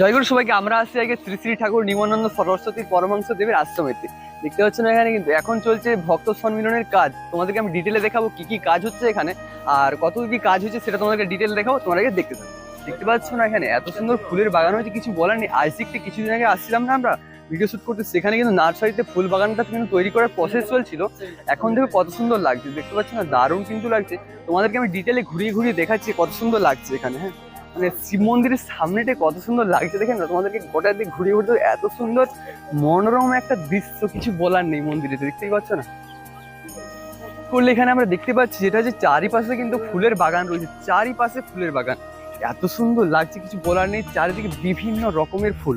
জয়গুরু সবাইকে, আমরা আসছি আগে শ্রী শ্রী ঠাকুর নিমানন্দ সরস্বতী পরমাংশ দেবের আশ্রমেতে। দেখতে পাচ্ছেন এখানে কিন্তু এখন চলছে ভক্ত সম্মিলনের কাজ। তোমাদেরকে আমি ডিটেলে দেখাবো কি কি কাজ হচ্ছে এখানে, আর কত কি কাজ হচ্ছে সেটা তোমাদেরকে ডিটেল দেখাবো তোমাদেরকে দেখতে থাকো। দেখতে পাচ্ছ না এখানে, এত সুন্দর ফুলের বাগান হয়েছে, কিছু বলার নেই। আইসিকতে কিছুদিন আগে আসছিলাম না আমরা, ভিডিও শুট করতে, সেখানে কিন্তু নার্সারিতে ফুল বাগানটা কিন্তু তৈরি করার প্রসেস চলছিল। এখন দেখো কত সুন্দর লাগছে, দেখতে পাচ্ছ না, দারুণ কিন্তু লাগছে। তোমাদেরকে আমি ডিটেলে ঘুরিয়ে ঘুরিয়ে দেখাচ্ছি কত সুন্দর লাগছে এখানে হ্যাঁ। মানে শিব মন্দিরের সামনেটা কত সুন্দর লাগছে দেখেন না? তোমাদেরকে গোটা দিক ঘুরিয়ে ঘুরতে এত সুন্দর মনোরম একটা দৃশ্য, কিছু বলার নেই মন্দিরে দেখতেই পাচ্ছ না? করলে এখানে আমরা দেখতে পাচ্ছি যেটা হচ্ছে চারিপাশে কিন্তু ফুলের বাগান রয়েছে, চারিপাশে ফুলের বাগান। এত সুন্দর লাগছে, কিছু বলার নেই, চারিদিকে বিভিন্ন রকমের ফুল।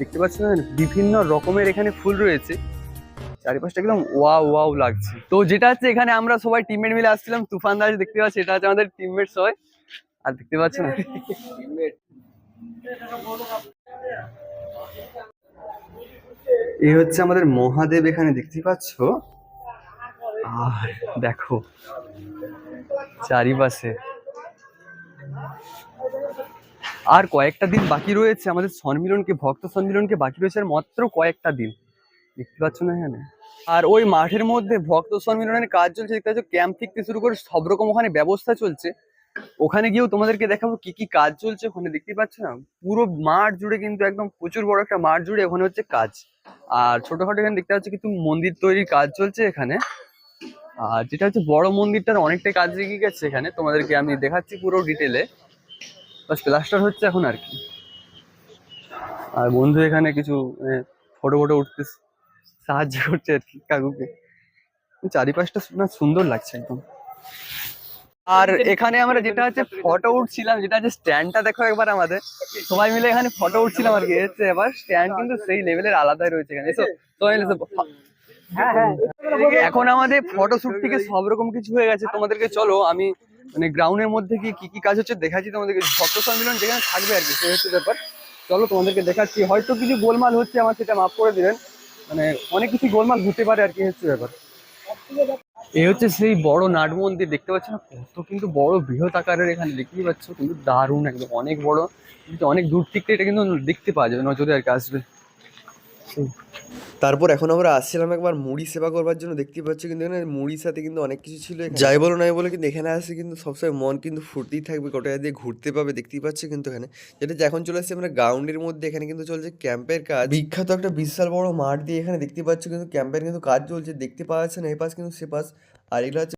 দেখতে পাচ্ছেন? বিভিন্ন রকমের এখানে ফুল রয়েছে। চারিপাশটা একদম ওয়াও ওয়াও লাগছে। তো যেটা হচ্ছে এখানে আমরা সবাই টিমমেট মিলে আসছিলাম, তুফান দাস দেখতে পাচ্ছি, এটা হচ্ছে আমাদের টিমমেট সবাই। আর দেখতে পাচ্ছেন? না এই হচ্ছে আমাদের মহাদেব এখানে দেখতে পাচ্ছ? আর দেখো চারিপাশে। আর কয়েকটা দিন বাকি রয়েছে আমাদের সম্মিলনকে ভক্ত সম্মিলনকে বাকি রয়েছে আর মাত্র কয়েকটা দিন। দেখতে পাচ্ছ না এখানে? আর ওই মাঠের মধ্যে ভক্ত সম্মিলনের কাজ চলছে দেখতে পাচ্ছ ক্যাম্প থেকে শুরু করে সব রকম ওখানে ব্যবস্থা চলছে। ওখানে গিয়েও তোমাদেরকে দেখাবো কি কি কাজ চলছে, ওখানে দেখতে পাচ্ছ না? পুরো মাঠ জুড়ে কিন্তু একদম প্রচুর বড় একটা মাঠ জুড়ে ওখানে হচ্ছে কাজ। আর ছোটখাটো এখানে দেখতে পাচ্ছি কিন্তু মন্দির তৈরির কাজ চলছে এখানে। আর যেটা হচ্ছে বড় মন্দিরটার অনেকটাই কাজ এগিয়ে গেছে এখানে, তোমাদেরকে আমি দেখাচ্ছি পুরো ডিটেলে বাস প্লাস্টার হচ্ছে এখন আর কি। আর বন্ধু এখানে কিছু ফটো ফটো উঠতে সাহায্য করছে আর কি কাকুকে। চারিপাশটা না সুন্দর লাগছে একদম। আর এখানে আমরা যেটা হচ্ছে ফটো উঠছিলাম যেটা হচ্ছে স্ট্যান্ডটা দেখো একবার আমাদের। সবাই মিলে এখানে ফটো উঠছিলাম আর কি। হচ্ছে এবার স্ট্যান্ড কিন্তু সেই লেভেলের আলাদাই রয়েছে এখানে। এসো সবাই মিলে এসো। এখন আমাদের ফটো শুট থেকে সব রকম কিছু হয়ে গেছে। তোমাদেরকে চলো আমি মানে গ্রাউন্ডের মধ্যে কি কি কি কাজ হচ্ছে দেখাচ্ছি তোমাদেরকে। ভক্ত সম্মেলন যেখানে থাকবে আর কি সেই হচ্ছে ব্যাপার। চলো তোমাদেরকে দেখাচ্ছি। হয়তো কিছু গোলমাল হচ্ছে আমার সেটা মাফ করে দিবেন। মানে অনেক কিছু গোলমাল হতে পারে আর কি হচ্ছে ব্যাপার। এই হচ্ছে সেই বড় নাট মন্দির, দেখতে পাচ্ছ না? কত কিন্তু বড়, বৃহৎ আকারের এখানে, দেখতেই পাচ্ছ, কিন্তু দারুণ একদম, অনেক বড়, কিন্তু অনেক দূর থেকে এটা কিন্তু দেখতে পাওয়া যাবে, নজরে আর কি আসবে। তারপর এখন আমরা আসছিলাম একবার মুড়ি সেবা করবার জন্য দেখতে পাচ্ছি কিন্তু এখানে মুড়ির সাথে কিন্তু অনেক কিছু ছিল যাই বলো নাই বলে কিন্তু এখানে আসে কিন্তু সবসময় মন কিন্তু ফুর্তি থাকবে গোটা দিয়ে ঘুরতে পাবে দেখতেই পাচ্ছি কিন্তু এখানে। যেটা এখন চলে আসছে আমরা গ্রাউন্ডের মধ্যে এখানে কিন্তু চলছে ক্যাম্পের কাজ। বিখ্যাত একটা বিশাল বড় মাঠ দিয়ে এখানে দেখতে পাচ্ছি কিন্তু ক্যাম্পের কিন্তু কাজ চলছে দেখতে পাওয়া যাচ্ছে না এ পাশ কিন্তু সে পাশ আর এগুলো হচ্ছে